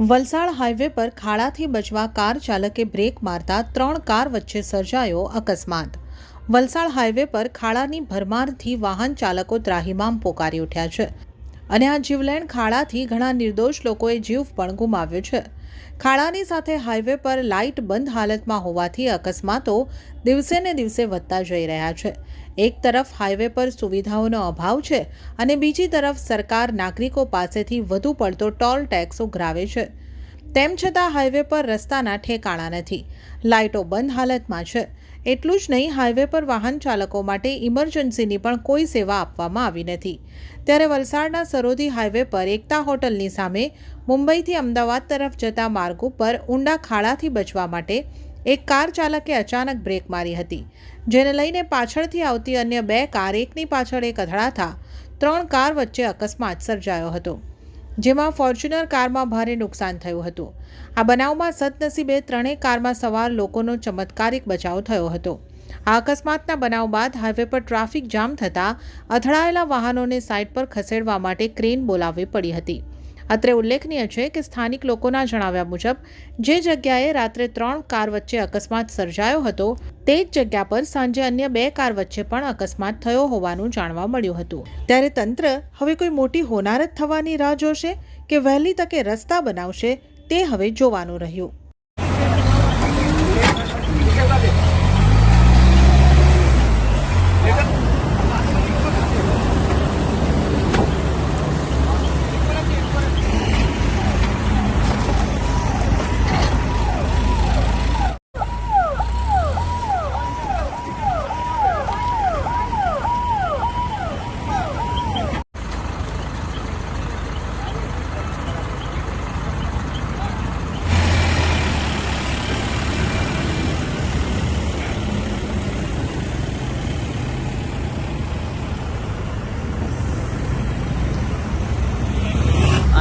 Valsad highway પર ખાડાથી બચવા car ચાલકે બ્રેક મારતા ત્રણ કાર વચ્ચે સર્જાયો અકસ્માત. વલસાડ હાઈવે પર ખાડાની ભરમારથી વાહન ચાલકો ત્રાહિમામ પોકારી ઉઠ્યા છે. અને આ જીવલેણ ખાડાથી ઘણા નિર્દોષ લોકોએ જીવ પણ ગુમાવ્યો છે. ખાડાની સાથે હાઈવે પર લાઇટ બંધ હાલતમાં હોવાથી અકસ્માતો દિવસે ને દિવસે વધતા જઈ રહ્યા છે. એક તરફ હાઈવે પર સુવિધાઓનો અભાવ છે અને બીજી તરફ સરકાર નાગરિકો પાસેથી વધુ પડતો ટોલ ટેક્સ ઉઘરાવે છે. તેમ છતાં હાઈવે પર રસ્તાના ઠેકાણા નથી. લાઇટો બંધ હાલતમાં છે. એટલું જ નહીં હાઈવે પર વાહન ચાલકો માટે ઇમરજન્સીની પણ કોઈ સેવા આપવામાં આવી નથી. ત્યારે વલસાડના સરોદી હાઈવે પર એકતા હોટલની સામે મુંબઈથી અમદાવાદ તરફ જતા માર્ગ ઉપર ઊંડા ખાડાથી બચવા માટે એક કાર ચાલકે અચાનક બ્રેક મારી હતી. જેને લઈને પાછળથી આવતી અન્ય બે કાર એકની પાછળ એક અથડાતા ત્રણ કાર વચ્ચે અકસ્માત સર્જાયો હતો. જેમાં ફોર્ચ્યુનર કારમાં ભારે નુકસાન થયું હતું. આ બનાવમાં સદનસીબે ત્રણેય કારમાં સવાર લોકોનો ચમત્કારિક બચાવ થયો હતો. આ અકસ્માતના બનાવ બાદ હાઈવે પર ટ્રાફિક જામ થતાં અથડાયેલા વાહનોને સાઇડ પર ખસેડવા માટે ક્રેન બોલાવવી પડી હતી. અત્રે ઉલ્લેખનીય છે કે સ્થાનિક લોકોના જણાવ્યા મુજબ, જે જગ્યાએ રાત્રે ત્રણ કાર વચ્ચે અકસ્માત સર્જાયો હતો, તે જ જગ્યા પર સાંજે અન્ય બે કાર વચ્ચે પણ અકસ્માત થયો હોવાનું જાણવા મળ્યું હતું. ત્યારે તંત્ર, હવે કોઈ મોટી હોનારત થવાની રાહ જોશે કે વહેલી તકે રસ્તા બનાવશે તે હવે જોવાનું રહ્યું.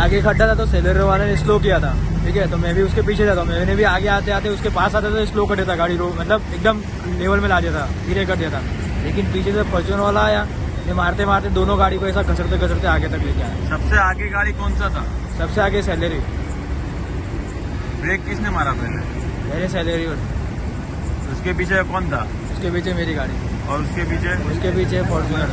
आगे खड्डा था तो सेलर वाले ने स्लो किया था ठीक है? तो मैं भी उसके पीछे था तो मैंने भी आगे आते आते उसके पास आता था स्लो कर था गाड़ी रो मतलब एकदम लेवल में ला दिया था धीरे कर दिया था लेकिन पीछे से फॉर्चूनर वाला आया ये मारते मारते दोनों गाड़ी को ऐसा घसरते घसरते आगे तक लेके आया। सबसे आगे गाड़ी कौन सा था? सबसे आगे सैलरी ब्रेक किसने मारा पहले? मेरे। सैलरी उसके पीछे कौन था? उसके पीछे मेरी गाड़ी। और उसके पीछे? उसके पीछे फॉर्चूनर